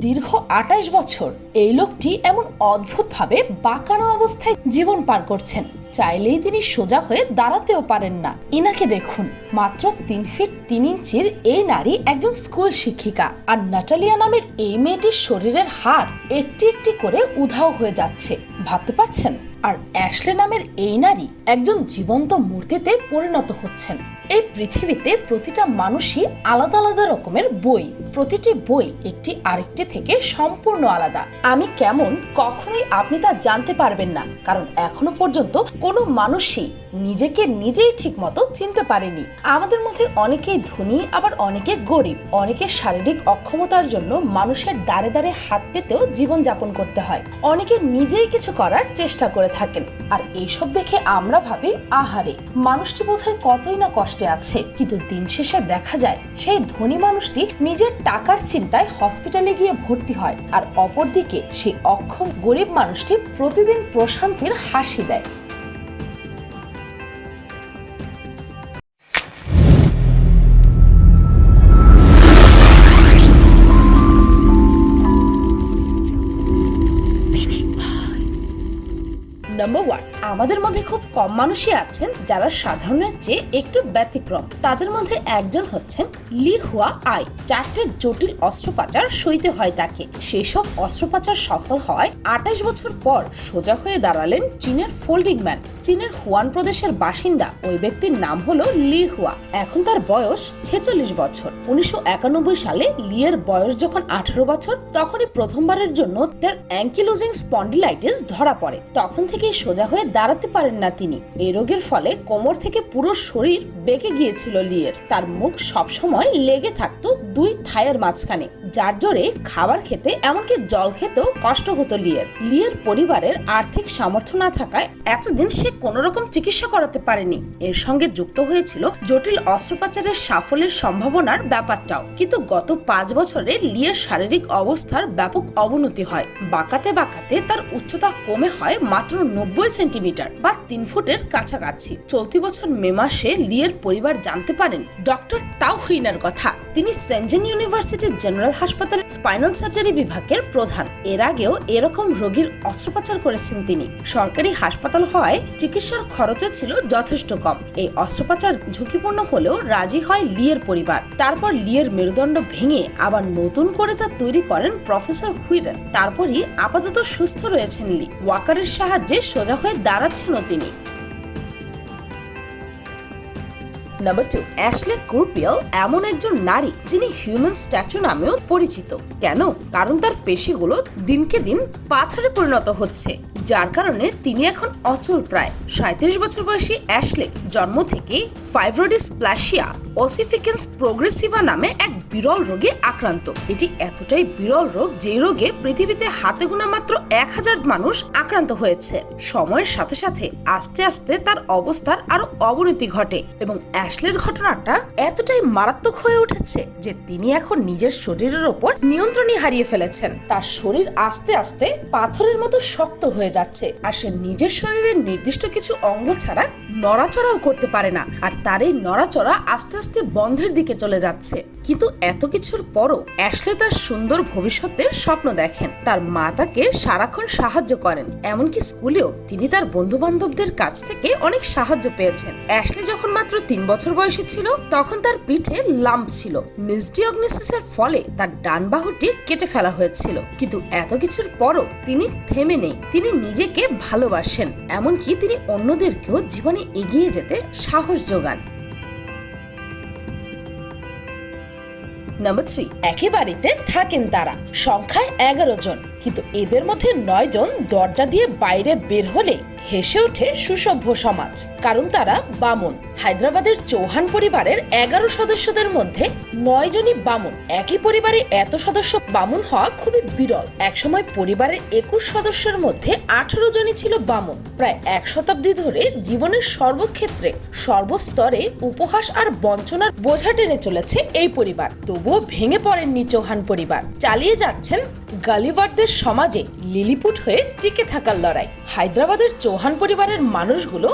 দীর্ঘ আটাইশ বছর এই লোকটি এমন অদ্ভুতভাবে বাঁকানো অবস্থায় জীবন পার করছেন। চাইলেই তিনি সোজা হয়ে দাঁড়াতেও পারেন না। ইনাকে দেখুন, মাত্র তিন ফিট তিন ইঞ্চির এই নারী একজন স্কুল শিক্ষিকা আর নাটালিয়া নামের এই মেয়েটির শরীরের হাড় একটি একটি করে উধাও হয়ে যাচ্ছে। ভাবতে পারছেন? আর অ্যাশলে নামের এই নারী একজন জীবন্ত মূর্তিতে পরিণত হচ্ছেন। এই পৃথিবীতে প্রতিটা মানুষই আলাদা আলাদা রকমের বই। প্রতিটি বই একটি আরেকটি থেকে সম্পূর্ণ আলাদা। আমি কেমন কখনোই আপনি তা জানতে পারবেন না, কারণ এখনও পর্যন্ত কোনো মানুষই নিজেকে নিজেই ঠিকমতো চিনতে পারেনি। আমাদের মধ্যে অনেকেই ধনী, আবার অনেকে গরিব। অনেকে শারীরিক অক্ষমতার জন্য মানুষের দাঁড়ে দাঁড়ে হাত পেতেও জীবনযাপন করতে হয়। অনেকে নিজেই কিছু করার চেষ্টা করে থাকেন। আর এইসব দেখে আমরা ভাবি, আহারে, মানুষটি বোধহয় কতই না কষ্টে আছে। কিন্তু দিন শেষে দেখা যায়, সেই ধনী মানুষটি নিজের টাকার চিন্তায় হসপিটালে গিয়ে ভর্তি হয়। আর অপরদিকে সেই অক্ষম গরিব মানুষটি প্রতিদিন প্রশান্তির হাসি দেয়। আমাদের মধ্যে খুব কম মানুষই আছেন যারা সাধারণের চেয়ে একটু ব্যতিক্রম। তাদের মধ্যে একজন হচ্ছেন লি হুয়া আই। চারটে জটিল অস্ত্রোপচার সইতে হয় তাকে। সেসব অস্ত্রোপচার সফল হয় আঠাশ বছর পর সোজা হয়ে দাঁড়ালেন চীনের ফোল্ডিং ম্যান। চীনের হুয়ান প্রদেশের বাসিন্দা ওই ব্যক্তির নাম হলো লি হুয়া। এখন তার বয়স ছেচল্লিশ বছর। উনিশশো একানব্বই সালে লিয়ের বয়স যখন আঠারো বছর, তখনই প্রথমবারের জন্য তার অ্যাঙ্কিলোজিং স্পন্ডিলাইটিস ধরা পড়ে। তখন থেকেই সোজা হয়ে দাঁড়াতে পারেন না তিনি। এই রোগের ফলে কোমর থেকে পুরো শরীর বেঁকে গিয়েছিল লিয়ের। তার মুখ সবসময় লেগে থাকতো দুই থায়ের মাঝখানে। যার জোরে খাবার খেতে এমনকি জল খেতেও কষ্ট হতো লিয়ের। লিয়ের পরিবারের আর্থিক সামর্থ্য না থাকায় এতদিন সে কোনো রকম চিকিৎসা করাতে পারেনি। এর সঙ্গে যুক্ত হয়েছিল জটিল অস্ত্রোপচারের সাফল্যের সম্ভাবনার ব্যাপারটাও। কিন্তু গত পাঁচ বছরে লিয়ের শারীরিক অবস্থার ব্যাপক অবনতি হয়। বাঁকাতে বাঁকাতে তার উচ্চতা কমে হয় মাত্র নব্বই সেন্টিমিটার বা তিন ফুটের কাছাকাছি। চলতি বছর মে মাসে লিয়ের পরিবার জানতে পারেন ডক্টর তাও হুইনার কথা। তিনি সেনজেন ইউনিভার্সিটির জেনারেল হাসপাতালের স্পাইনাল সার্জারি বিভাগের প্রধান। এর আগেও এরকম রোগীর অস্ত্রোপচার করেছেন তিনি। সরকারি হাসপাতাল হওয়ায় চিকিৎসার খরচও ছিল যথেষ্ট কম। এই অস্ত্রোপচার ঝুঁকিপূর্ণ হলেও রাজি হয় লিয়ের পরিবার। তারপর লিয়ের মেরুদণ্ড ভেঙে আবার নতুন করে তা তৈরি করেন প্রফেসর হুইডেন। তারপরই আপাতত সুস্থ রয়েছেন লি। ওয়াকারের সাহায্যে সোজা হয়ে দাঁড়াচ্ছেনও তিনি। নাম্বার টু অ্যাশলে কুরপিয়াল এমন একজন নারী যিনি হিউম্যান স্ট্যাচু নামেও পরিচিত। কেন? কারণ তার পেশিগুলো দিনকে দিন পাথরে পরিণত হচ্ছে। যার কারণে তিনি এখন অচল প্রায়। সাঁত্রিশ বছর বয়সী অ্যাশলে জন্ম থেকে ফাইব্রোডিস প্লাসিয়া ওসিফিকেন্স প্রোগ্রেসিভা নামে এক বিরল রোগে আক্রান্ত। এটি এতটাই বিরল রোগ যে রোগে পৃথিবীতে হাতে গোনা মাত্র এক হাজার মানুষ আক্রান্ত হয়েছে। সময়ের সাথে সাথে আস্তে আস্তে তার অবস্থার আরও অবনতি ঘটে এবং অ্যাশলের ঘটনাটা এতটাই মারাত্মক হয়ে উঠেছে যে তিনি এখন নিজের শরীরের ওপর নিয়ন্ত্রণই হারিয়ে ফেলেছেন। তার শরীর আস্তে আস্তে পাথরের মতো শক্ত হয়ে যাচ্ছে আর সে নিজের শরীরের নির্দিষ্ট কিছু অঙ্গ ছাড়া নড়াচড়াও করতে পারে না। আর তার এই নড়াচড়া আস্তে আস্তে বন্ধের দিকে চলে যাচ্ছে। কিন্তু এত কিছুর পরও অ্যাশলে তার সুন্দর ভবিষ্যতের স্বপ্ন দেখেন। তার মা তাকে সারাক্ষণ সাহায্য করেন। এমনকি স্কুলেও তিনি তার বন্ধু বান্ধবদের কাছ থেকে অনেক সাহায্য পেয়েছেন। অ্যাশলে যখন মাত্র তিন বছর বয়সী ছিল, তখন তার পিঠে লাম্প ছিল। মিসডিঅগনোসিসের ফলে তার ডান বাহুটি কেটে ফেলা হয়েছিল। কিন্তু এত কিছুর পরও তিনি থেমে নেই। তিনি নিজেকে ভালোবাসেন। এমনকি তিনি অন্যদেরকেও জীবনে এগিয়ে যেতে সাহস যোগান। নাম্বার থ্রি একই বাড়িতে থাকেন তারা। সংখ্যায় এগারো জন। কিন্তু এদের মধ্যে নয় জন দরজা দিয়ে বাইরে বের হলে হেসে ওঠে সুসভ্য সমাজ। কারণ তারা বামুন। হায়দ্রাবাদের চৌহান পরিবারের এগারো সদস্যদের মধ্যে নয় জনই বামুন। একই পরিবারে এত সদস্য বামুন হওয়া খুবই বিরল। একসময় পরিবারের একুশ সদস্যের মধ্যে আঠারো জনই ছিল বামুন। প্রায় এক শতাব্দী ধরে জীবনের সর্বক্ষেত্রে সর্বস্তরে উপহাস আর বঞ্চনার বোঝা টেনে চলেছে এই পরিবার। তবুও ভেঙে পড়েননি চৌহান পরিবার। চালিয়ে যাচ্ছেন গালিভারদের সমাজে লিলিপুট হয়ে টিকে থাকার লড়াই। হায়দ্রাবাদের চৌহান পরিবারের মানুষগুলো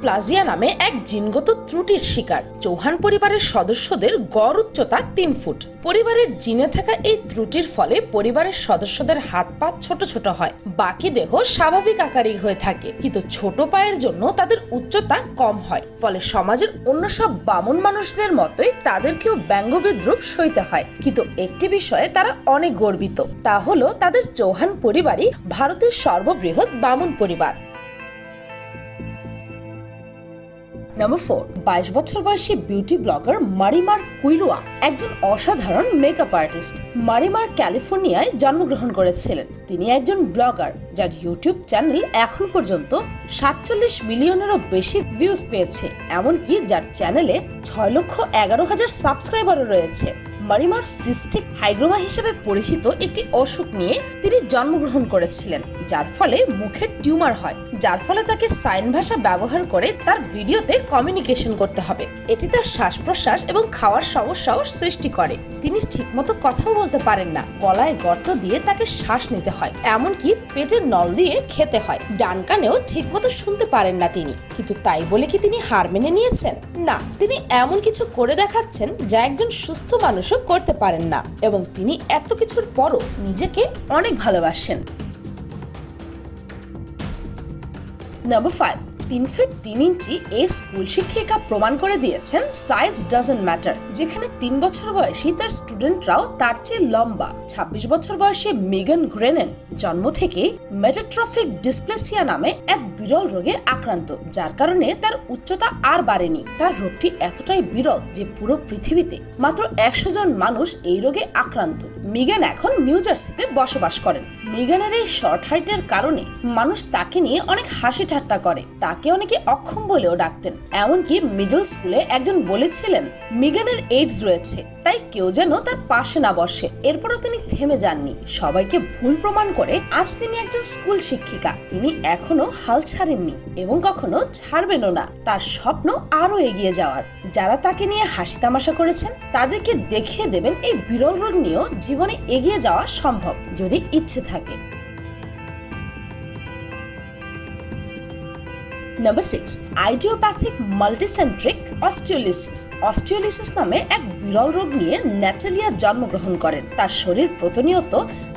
প্লাজিয়া নামে এক জিনগত ত্রুটির শিকার। চৌহান পরিবারের সদস্যদের গড় উচ্চতা তিন ফুট। পরিবারের জিনে থাকা এই ত্রুটির ফলে পরিবারের সদস্যদের হাত পা ছোট ছোট হয়। বাকি দেহ স্বাভাবিক আকারেই হয়ে থাকে, কিন্তু ছোট পায়ের জন্য তাদের উচ্চতা কম হয়। ফলে সমাজের অন্য সব বামন মানুষদের মতোই তাদেরকেও ব্যঙ্গ বিদ্রুপ সইতে হয়। কিন্তু একটি বিষয়ে তারা অনেক গর্বিত, তা হলো তাদের চৌহান পরিবারই ভারতের সর্ববৃহৎ বামন পরিবার। নাম্বার ফোর বাইশ বছর বয়সী বিউটি ব্লগার মারিমার কুইরোয়া, একজন অসাধারণ মেকআপ আর্টিস্ট মারিমার ক্যালিফোর্নিয়ায় জন্মগ্রহণ করেছিলেন। তিনি একজন ব্লগার যার ইউটিউব চ্যানেল এখন পর্যন্ত সাতচল্লিশ মিলিয়নেরও বেশি ভিউজ পেয়েছে। এমনকি যার চ্যানেলে ছয় লক্ষ এগারো হাজার সাবস্ক্রাইবারও রয়েছে। মারিমার সিস্টিক হাইগ্রোমা হিসেবে পরিচিত একটি অসুখ নিয়ে তিনি জন্মগ্রহণ করেছিলেন। যার ফলে মুখের টিউমার হয়, যার ফলে তাকে সাইন ভাষা ব্যবহার করে তার ভিডিওতে কমিউনিকেশন করতে হবে। এটি তার শ্বাস প্রশ্বাস এবং খাওয়ার সমস্যাও সৃষ্টি করে। তিনি ঠিকমতো কথাও বলতে পারেন না। গলায় গর্ত দিয়ে তাকে শ্বাস নিতে হয়, এমনকি পেটের নল দিয়ে খেতে হয়। ডান কানেও ঠিকমতো শুনতে পারেন না তিনি। কিন্তু তাই বলে কি তিনি হার মেনে নিয়েছেন? না, তিনি এমন কিছু করে দেখাচ্ছেন যা একজন সুস্থ মানুষও করতে পারেন না। এবং তিনি এত কিছুর পরও নিজেকে অনেক ভালোবাসেন। নাম্বার ফাইভ তিন ফিট তিন ইঞ্চি এই স্কুল শিক্ষিকা প্রমাণ করে দিয়েছেন সাইজ ডাজেন্ট ম্যাটার যেখানে তিন বছর বয়সী তার স্টুডেন্টরাও তার চেয়ে লম্বা। ছাব্বিশ বছর বয়সী মেগান গ্রেনেন জন্ম থেকে মেটাট্রফিক ডিসপ্লেসিয়া নামে এক বিরল রোগে আক্রান্ত, যার কারণে তার উচ্চতা আর বাড়েনি। তার রোগটি এতটাই বিরল যে পুরো পৃথিবীতে মাত্র একশো জন মানুষ এই রোগে আক্রান্ত। মিগান এখন নিউ জার্সিতে বসবাস করেন। মিগানের এই শর্ট হাইটের কারণে মানুষ তাকে নিয়ে অনেক হাসি ঠাট্টা করে। তাকে অনেকে অক্ষম বলেও ডাকতেন। এমনকি মিডল স্কুলে একজন বলেছিলেন মিগানের এইডস রয়েছে, তাই কেউ যেন তার পাশে না বসে। এরপরও তিনি থেমে যাননি। সবাইকে ভুল প্রমাণ করে আজ তিনি একজন স্কুল শিক্ষিকা। তিনি এখনও হাল ছাড়েননি এবং কখনো ছাড়বেনও না। তার স্বপ্ন আরও এগিয়ে যাওয়ার। যারা তাকে নিয়ে হাসি তামাশা করেছেন, তাদেরকে দেখিয়ে দেবেন এই বিরল রোগ নিয়েও জীবনে এগিয়ে যাওয়া সম্ভব, যদি ইচ্ছে থাকে। নাম্বার সিক্স আইডিওপ্যাথিক মাল্টিসেন্ট্রিক অস্টিওলিসিস অস্টিওলিসিস নামে এক বিরল রোগ নিয়ে ন্যাটালিয়া জন্মগ্রহণ করেন। তার শরীর প্রতিনিয়ত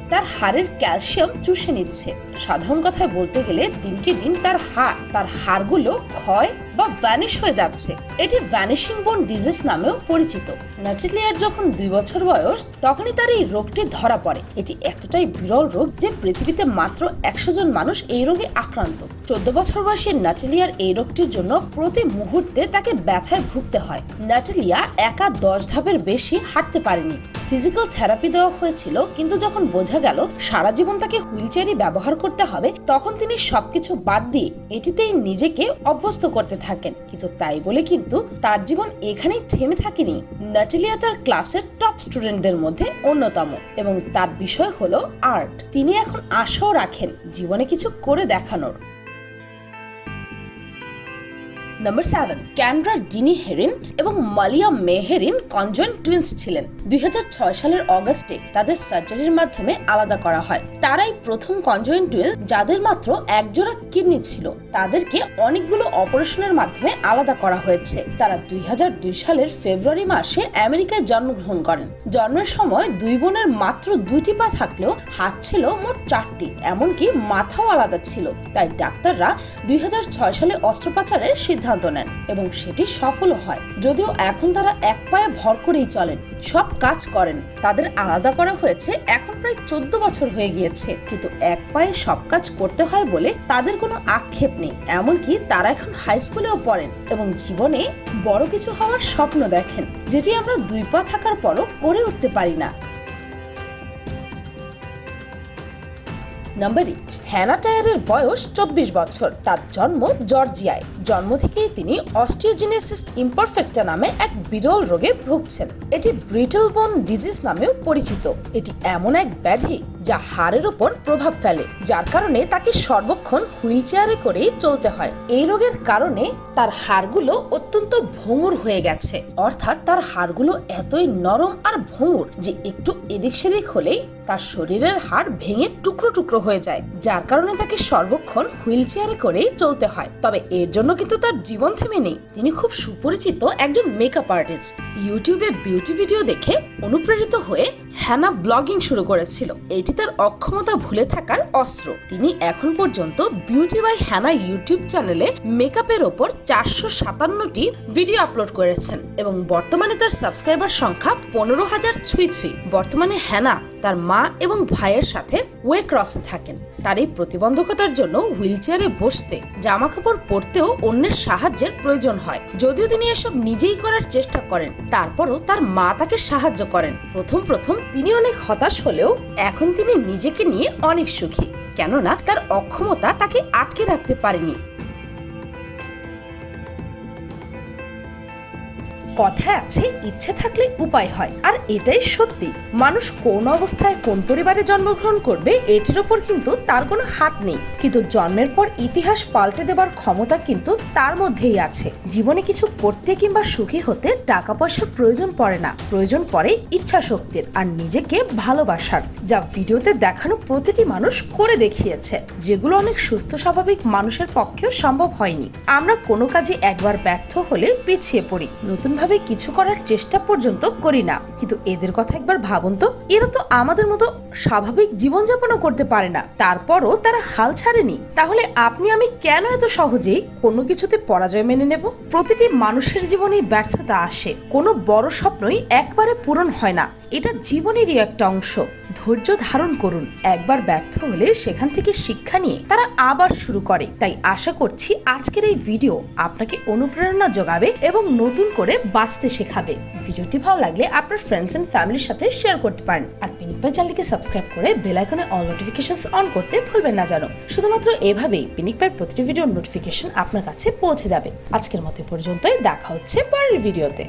তার হাড়ের ক্যালসিয়াম চুষে নিচ্ছে। সাধারণ কথায় বলতে গেলে দিনকে দিন তার হাড় তার হাড়গুলো ক্ষয় বা ভ্যানিশ হয়ে যাচ্ছে। এটি ভ্যানিশিং বোন ডিজিজ নামেও পরিচিত। ন্যাটেলিয়ার যখন দুই বছর বয়স, তখনই তার এই রোগটি ধরা পড়ে। এটি এতটাই বিরল রোগ যে পৃথিবীতে মাত্র একশো জন মানুষ এই রোগে আক্রান্ত। চোদ্দ বছর বয়সী ন্যাটেলিয়ার এই রোগটির জন্য প্রতি মুহূর্তে তাকে ব্যথায় ভুগতে হয়। ন্যাটেলিয়া একা দশ ধাপের বেশি হাঁটতে পারেনি। ফিজিক্যাল থেরাপি দেওয়া হয়েছিল, কিন্তু যখন বোঝা গেল, সারা জীবন তাকে হুইলচেয়ারই ব্যবহার করতে হবে, তখন তিনি সবকিছু বাদ দিয়ে এটিতেই নিজেকে অভ্যস্ত করতে থাকেন। কিন্তু তাই বলে কিন্তু তার জীবন এখানেই থেমে থাকেনি। নাটেলিয়া তার ক্লাসের টপ স্টুডেন্টদের মধ্যে অন্যতম এবং তার বিষয় হলো আর্ট। তিনি এখন আশাও রাখেন জীবনে কিছু করে দেখানোর। নাম্বার সেভেন ক্যান্ড্রা ডিনি হেরিন এবং মালিয়া মেহেরিন কনজয়েন্ট টুইন্স ছিলেন। দুই হাজার ছয় সালের অগস্টে তাদের সার্জারির মাধ্যমে আলাদা করা হয়। তারাই প্রথম কনজয়েন্ট টুইন্স যাদের মাত্র একজোড়া কিডনি ছিল। তাদেরকে অনেকগুলো অপারেশনের মাধ্যমে আলাদা করা হয়েছে। তারা দুই হাজার দুই সালের ফেব্রুয়ারি মাসে আমেরিকায় জন্মগ্রহণ করেন। জন্মের সময় দুই বোনের মাত্র দুইটি পা থাকলেও হাত ছিল মোট চারটি, এমনকি মাথাও আলাদা ছিল। তাই ডাক্তাররা দুই হাজার ছয় সালে অস্ত্রোপচারের সিদ্ধান্ত নেন এবং সেটি সফল হয়। যদিও এখন তারা এক পায়ে ভর করেই চলেন, সব কাজ করেন। তাদের আলাদা করা হয়েছে, এখন প্রায় চোদ্দ বছর হয়ে গিয়েছে। কিন্তু এক পায়ে সব কাজ করতে হয় বলে তাদের কোনো আক্ষেপ নেই। এমনকি তারা এখন হাই স্কুলেও পড়েন এবং জীবনে বড় কিছু হওয়ার স্বপ্ন দেখেন, যেটি আমরা দুই পা থাকার পরও করে উঠতে পারি না। নাম্বার এইট হ্যানা টায়ারের বয়স চব্বিশ বছর। তার জন্ম জর্জিয়ায়। জন্ম থেকেই তিনি অস্টিওজিনেসিস ইম্পারফেক্টা নামে এক বিরল রোগে ভুগছেন। এটি ব্রিটল বোন ডিজিজ নামেও পরিচিত। এটি এমন এক ব্যাধি যা হাড়ের ওপর প্রভাব ফেলে, যার কারণে তাকে সর্বক্ষণ হুইল চেয়ারে করেই চলতে হয়। এই রোগের কারণে তার হাড়গুলো অত্যন্ত ভঙ্গুর হয়ে গেছে। অর্থাৎ তার হাড়গুলো এতই নরম আর ভঙ্গুর যে একটু এদিক সেদিক হলেই তার শরীরের হাড় ভেঙে টুকরো টুকরো হয়ে যায়, যার কারণে তাকে সর্বক্ষণ হুইল চেয়ারে করেই চলতে হয়। তবে এর জন্য কিন্তু তার জীবন থেমে নেই। তিনি খুব সুপরিচিত একজন মেকআপ আর্টিস্ট ইউটিউবে বিউটি ভিডিও দেখে অনুপ্রেরিত হয়ে হ্যানা ব্লগিং শুরু করেছিল। এটি তার অক্ষমতা ভুলে থাকার অস্ত্র। তিনি এখন পর্যন্ত বিউটি বাই হ্যানা ইউটিউব চ্যানেলে মেকআপের ওপর চারশো সাতান্নটি ভিডিও আপলোড করেছেন এবং বর্তমানে তার সাবস্ক্রাইবার সংখ্যা পনেরো হাজার ছুঁই ছুঁই। বর্তমানে হ্যানা তার মা এবং ভাইয়ের সাথে ওয়ে ক্রসে থাকেন। তার এই প্রতিবন্ধকতার জন্য হুইল চেয়ারে বসতে জামা কাপড় পরতেও অন্যের সাহায্যের প্রয়োজন হয়। যদিও তিনি এসব নিজেই করার চেষ্টা করেন, তারপরও তার মা তাকে সাহায্য করেন। প্রথম প্রথম তিনি অনেক হতাশ হলেও এখন তিনি নিজেকে নিয়ে অনেক সুখী, কেননা তার অক্ষমতা তাকে আটকে রাখতে পারেনি। কথায় আছে, ইচ্ছে থাকলে উপায় হয়, আর এটাই সত্যি। মানুষ কোন অবস্থায় কোন পরিবারে জন্মগ্রহণ করবে, এটির ওপর কিন্তু তার কোনো হাত নেই। কিন্তু জন্মের পর ইতিহাস পাল্টে দেবার ক্ষমতা কিন্তু তার মধ্যেই আছে। জীবনে কিছু করতে কিংবা সুখী হতে টাকা পয়সার প্রয়োজন পড়ে না। প্রয়োজন পড়ে ইচ্ছা শক্তির আর নিজেকে ভালোবাসার, যা ভিডিওতে দেখানো প্রতিটি মানুষ করে দেখিয়েছে, যেগুলো অনেক সুস্থ, স্বাভাবিক মানুষের পক্ষেও সম্ভব হয়নি। আমরা কোনো কাজে একবার ব্যর্থ হলে পিছিয়ে পড়ি। নতুনভাবে কিছু করার চেষ্টা পর্যন্ত করি না। কিন্তু এদের কথা একবার ভাবুন তো, এরা তো আমাদের মতো স্বাভাবিক জীবনযাপনও করতে পারে না। তারপরও তারা হাল ছাড়েনি। তাহলে আপনি, আমি কেন এত সহজেই কোনো কিছুতে পরাজয় মেনে নেব? প্রতিটি মানুষের জীবনেই ব্যর্থতা আসে। কোনো বড় স্বপ্নই একবারে পূরণ হয় না। এটা জীবনেরই একটা অংশ। ধৈর্য ধারণ করুন। একবার ব্যর্থ হলে সেখান থেকে শিক্ষা নিয়ে তারা আবার শুরু করে। তাই আশা করছি আজকের এই ভিডিও আপনাকে অনুপ্রেরণা যোগাবে এবং নতুন করে বাঁচতে শেখাবে। ভিডিওটি ভালো লাগলে আপনার ফ্রেন্ডস এন্ড ফ্যামিলির সাথে শেয়ার করতে পারেন। আর পিনিক পাই চ্যানেলকে সাবস্ক্রাইব করে বেল আইকনে অল নোটিফিকেশন অন করতে ভুলবেন না জানো। শুধুমাত্র এভাবেই পিনিক প্রতিটি ভিডিওর নোটিফিকেশন আপনার কাছে পৌঁছে যাবে। আজকের মতো পর্যন্তই। দেখা হচ্ছে পরের ভিডিওতে